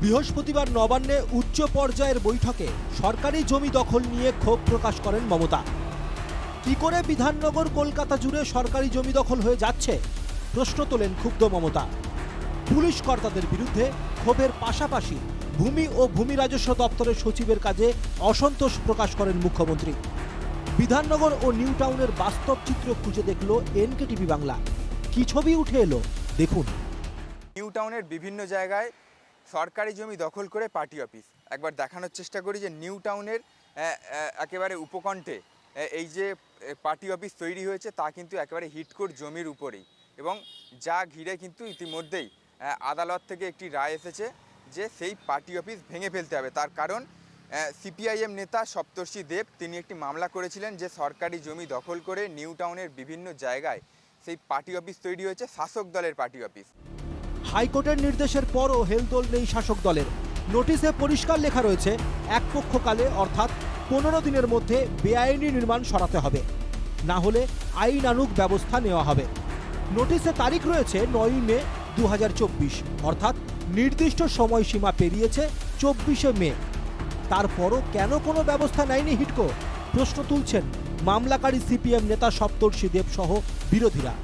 বৃহস্পতিবার নবান্নে উচ্চ পর্যায়ের বৈঠকে সরকারি জমি দখল নিয়ে ক্ষোভ প্রকাশ করেন মমতা। কি করে বিধাননগর কলকাতা জুড়ে সরকারি জমি দখল হয়ে যাচ্ছে? প্রশ্ন তোলেন ক্ষুব্ধ মমতা। পুলিশ কর্তাদের বিরুদ্ধে ক্ষোভের পাশাপাশি ভূমি ও ভূমি রাজস্ব দপ্তরের সচিবের কাজে অসন্তোষ প্রকাশ করেন মুখ্যমন্ত্রী। বিধাননগর ও নিউ টাউনের বাস্তব চিত্র খুঁজে দেখল এনকেটিভি বাংলা। কি ছবি উঠে এলো? দেখুন। নিউ টাউনের বিভিন্ন জায়গায় সরকারি জমি দখল করে পার্টি অফিস। একবার দেখানোর চেষ্টা করি যে নিউ টাউনের একেবারে উপকণ্ঠে এই যে পার্টি অফিস তৈরি হয়েছে তা কিন্তু একেবারে হিটকোট জমির উপরেই। এবং যা ঘিরে কিন্তু ইতিমধ্যেই আদালত থেকে একটি রায় এসেছে যে সেই পার্টি অফিস ভেঙে ফেলতে হবে। তার কারণ সিপিআইএম নেতা সপ্তর্ষি দেব তিনি একটি মামলা করেছিলেন যে সরকারি জমি দখল করে নিউ টাউনের বিভিন্ন জায়গায় সেই পার্টি অফিস তৈরি হয়েছে, শাসক দলের পার্টি অফিস। হাইকোর্টের নির্দেশের পরও হেলদোল নেই শাসক দলের। নোটিশে পরিষ্কার লেখা রয়েছে, এক পক্ষকালে অর্থাৎ পনেরো দিনের মধ্যে বেআইনি নির্মাণ সরাতে হবে। না হলে আইনানুগ ব্যবস্থা নেওয়া হবে। নোটিশে তারিখ রয়েছে নয়ই মে দু হাজার চব্বিশ, অর্থাৎ নির্দিষ্ট সময়সীমা পেরিয়েছে চব্বিশে মে। তারপরও কেন কোনো ব্যবস্থা নেয়নি হিটকো? প্রশ্ন তুলছেন মামলাকারী সিপিএম নেতা সপ্তর্ষি দেব সহ বিরোধীরা।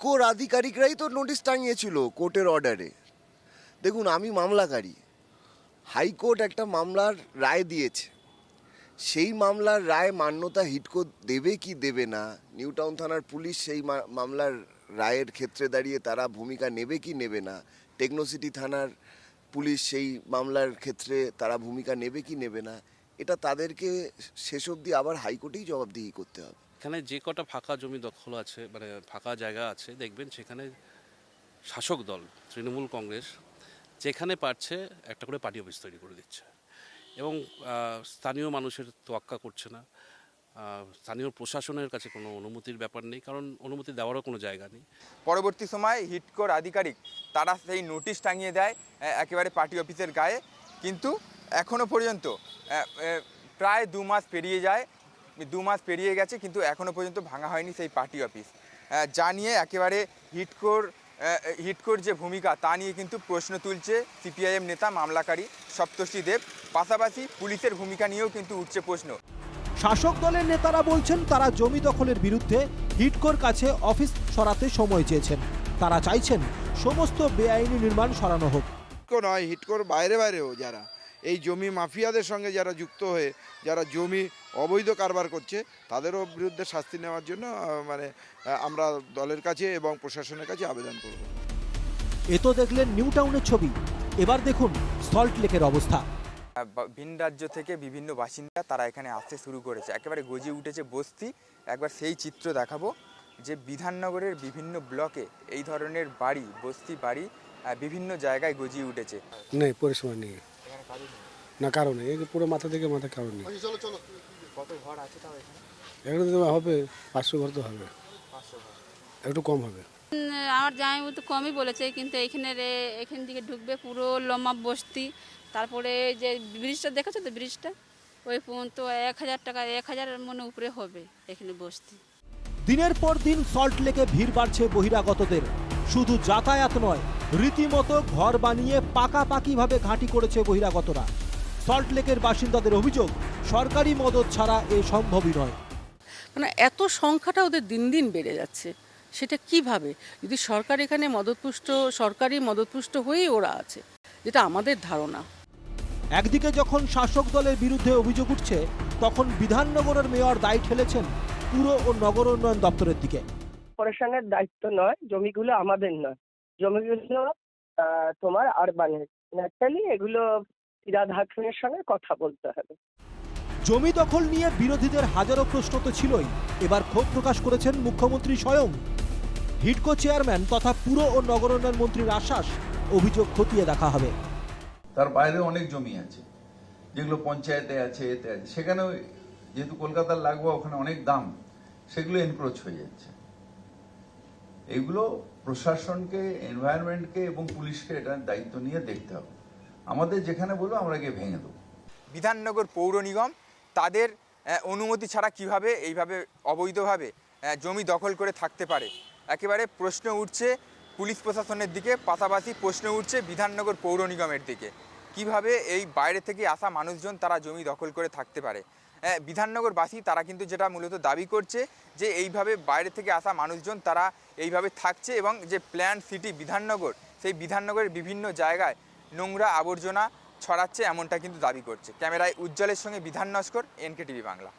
ইটকোর আধিকারিকরাই তো নোটিশ টাঙিয়েছিল কোর্টের অর্ডারে। দেখুন, আমি মামলাকারী। হাইকোর্ট একটা মামলার রায় দিয়েছে। সেই মামলার রায় মান্যতা হিটকো দেবে কি দেবে না নিউ টাউন থানার পুলিশ সেই মামলার রায়ের ক্ষেত্রে দাঁড়িয়ে তারা ভূমিকা নেবে কি নেবে না টেকনোসিটি থানার পুলিশ সেই মামলার ক্ষেত্রে তারা ভূমিকা নেবে কি নেবে না, এটা তাদেরকে শেষ অবধি আবার হাইকোর্টেই জবাবদিহি করতে হবে। এখানে যে কটা ফাঁকা জমি দখল আছে মানে ফাঁকা জায়গা আছে, দেখবেন সেখানে শাসক দল, তৃণমূল কংগ্রেস, যেখানে পারছে একটা করে পার্টি অফিস তৈরি করে দিচ্ছে। এবং স্থানীয় মানুষের তোয়াক্কা করছে না। স্থানীয় প্রশাসনের কাছে কোনো অনুমতির ব্যাপার নেই, কারণ অনুমতি দেওয়ারও কোনো জায়গা নেই। পরবর্তী সময় হিটকোর আধিকারিক, তারা সেই নোটিশ টাঙিয়ে দেয় একেবারে পার্টি অফিসের গায়ে। কিন্তু এখনও পর্যন্ত প্রায় দু মাস পেরিয়ে যায় দু মাস পেরিয়ে গেছে কিন্তু এখনও পর্যন্ত ভাঙা হয়নি সেই পার্টি অফিস। যা নিয়ে একেবারে হিটকোর হিটকোর যে ভূমিকা তা নিয়ে কিন্তু প্রশ্ন তুলছে সিপিআইএম নেতা মামলাকারী সপ্তর্ষি দেব। পাশাপাশি পুলিশের ভূমিকা নিয়েও কিন্তু উঠছে প্রশ্ন। শাসক দলের নেতারা বলছেন তারা জমি দখলের বিরুদ্ধে হিটকোর কাছে অফিস সরাতে সময় চেয়েছেন। তারা চাইছেন সমস্ত বেআইনি নির্মাণ সরানো হোক। হিটকো নয় হিটকোর বাইরে বাইরেও যারা। এই জমি মাফিয়াদের সঙ্গে যারা যুক্ত হয়ে যারা জমি অবৈধ কারবার করছে তাদেরও বিরুদ্ধে শাস্তি নেওয়ার জন্য মানে আমরা দলের কাছে এবং প্রশাসনের কাছে আবেদন করব। এ তো দেখলেন নিউ টাউনের ছবি। এবার দেখুন সল্ট লেকের অবস্থা। ভিন রাজ্য থেকে বিভিন্ন বাসিন্দা তারা এখানে আসতে শুরু করেছে। একেবারে গজিয়ে উঠেছে বস্তি। একবার সেই চিত্র দেখাবো যে বিধাননগরের বিভিন্ন ব্লকে এই ধরনের বাড়ি বস্তি বাড়ি বিভিন্ন জায়গায় গজিয়ে উঠেছে। নেই পরিষেবা নেই। না কারণ। নেই এই পুরো মাথা থেকে মাথা কারণ। নেই কত ঘর আছে তাও এখানে? এখানে হবে পাঁচশো ঘর তো হবে। একটু কম হবে। আমার জামাইবাবু তো কমই বলেছে কিন্তু এইখানে রে এখান থেকে ঢুকবে পুরো লম্বা বস্তি। তারপরে যে ব্রিজটা দেখেছ তো ব্রিজটা ওই পর্যন্ত এক হাজার টাকা এক হাজার মনে উপরে হবে এখানে বস্তি। দিনের পর দিন সল্ট লেকে ভিড় বাড়ছে বহিরাগতদের। শুধু যাতায়াত নয় রীতিমতো ঘর বানিয়ে পাকাপাকিভাবে ঘাঁটি করেছে বহিরাগতরা। সল্ট লেকের বাসিন্দাদের অভিযোগ সরকারি মদত ছাড়া এ সম্ভবই নয়। মানে এত সংখ্যাটা ওদের দিন দিন বেড়ে যাচ্ছে সেটা কীভাবে? যদি সরকার এখানে মদতপুষ্ট সরকারি মদতপুষ্ট হয়েই ওরা আছে যেটা আমাদের ধারণা। একদিকে যখন শাসক দলের বিরুদ্ধে অভিযোগ উঠছে তখন বিধাননগরের মেয়র দায় ঠেলেছেন পুর ও নগর উন্নয়ন দপ্তরের দিকে? কর্পোরেশনের দায়িত্ব নয় জমিগুলো আমাদের নয়। জমিগুলো তোমার আরবানের ন্যাচারালি এগুলো হাকিমের সঙ্গে কথা বলতে হবে। জমি দখল নিয়ে বিরোধীদের হাজারো প্রশ্ন তো ছিলই। এবার ক্ষোভ প্রকাশ করেছেন মুখ্যমন্ত্রী স্বয়ং। হিডকো চেয়ারম্যান তথা পুর ও নগর উন্নয়ন মন্ত্রীর আশ্বাস অভিযোগ খতিয়ে দেখা হবে। তার বাইরে অনেক জমি আছে। যেগুলো পঞ্চায়েতে আছে এতে আছে। সেখানেও যেহেতু কলকাতার লাগোয়া ওখানে অনেক দাম, সেগুলো এনক্রোচ হয়ে যাচ্ছে। এগুলো প্রশাসনকে এনভায়রনমেন্টকে এবং পুলিশকে এটার দায়িত্ব নিয়ে দেখতে হবে। আমাদের যেখানে বলব, আমরা গিয়ে ভেঙে দেবো। বিধাননগর পৌর নিগম তাদের অনুমতি ছাড়া কীভাবে, এইভাবে অবৈধভাবে জমি দখল করে থাকতে পারে? একেবারে প্রশ্ন উঠছে পুলিশ প্রশাসনের দিকে, পাশাপাশি প্রশ্ন উঠছে বিধাননগর পৌর নিগমের দিকে। কীভাবে এই বাইরে থেকে আসা মানুষজন তারা জমি দখল করে থাকতে পারে? বিধাননগরবাসী তারা কিন্তু যেটা মূলত দাবি করছে যে এইভাবে বাইরে থেকে আসা মানুষজন তারা এইভাবে থাকছে এবং যে প্ল্যান সিটি বিধাননগর, সেই বিধাননগরের বিভিন্ন জায়গায় নোংরা আবর্জনা ছড়াচ্ছে এমনটা কিন্তু দাবি করছে। ক্যামেরায় উজ্জ্বলের সঙ্গে বিধান নস্কর, এনকেটিভি বাংলা।